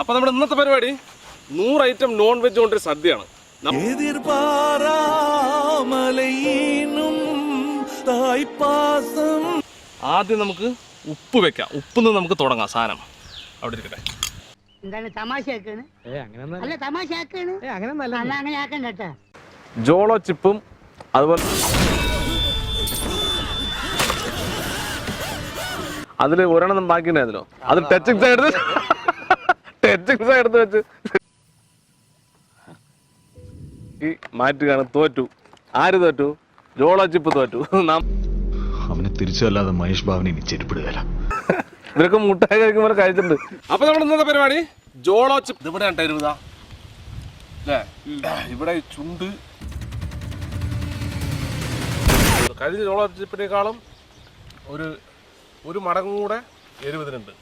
അപ്പൊ നമ്മുടെ ഇന്നത്തെ പരിപാടി നൂറ് ഐറ്റം നോൺ വെജ് കൊണ്ടൊരു സദ്യയാണ്. ആദ്യം നമുക്ക് ഉപ്പ് വെക്കാം. ഉപ്പിന്ന് നമുക്ക് തുടങ്ങാം. സാധനം അവിടെ ഇരിക്കട്ടെ. എന്താണ് തമാശയാക്കാണ് അല്ല. തമാശയാക്കാണ് അല്ല അങ്ങനെ ആക്കണ്ട കേട്ടാ. ജോളോ ചിപ്പും അതുപോലെ അതിൽ ഒരെണ്ണം ബാക്കി ഉണ്ടായിരുന്നല്ലോ അത് ടച്ചിങ് സൈഡ് എടുത്ത് വെച്ച്. ഈ മാറ്റുകയാണ് തോറ്റു. ആര് തോറ്റു? ജോളോജിപ്പ് തോറ്റു. നാം അവനെ തിരിച്ചല്ലാതെ മഹേഷ് ബാബിനെ ഇനി ചെരുപ്പിടുകയല്ല. ഇവരൊക്കെ മുട്ടായി കഴിക്കുമ്പോൾ കഴിച്ചിട്ടുണ്ട്. അപ്പൊ നമ്മൾ ഇന്നത്തെ പരിപാടി ജോളോ ചിപ്പ് ഇവിടെ ഉണ്ടായിരുന്നതാ അല്ലേ? ഇവിടെ ചുണ്ട്. കഴിഞ്ഞ ജോളോ ചിപ്പിനേക്കാളും ഒരു ഒരു മടങ്ങും കൂടെ എരിവതിനുണ്ട്.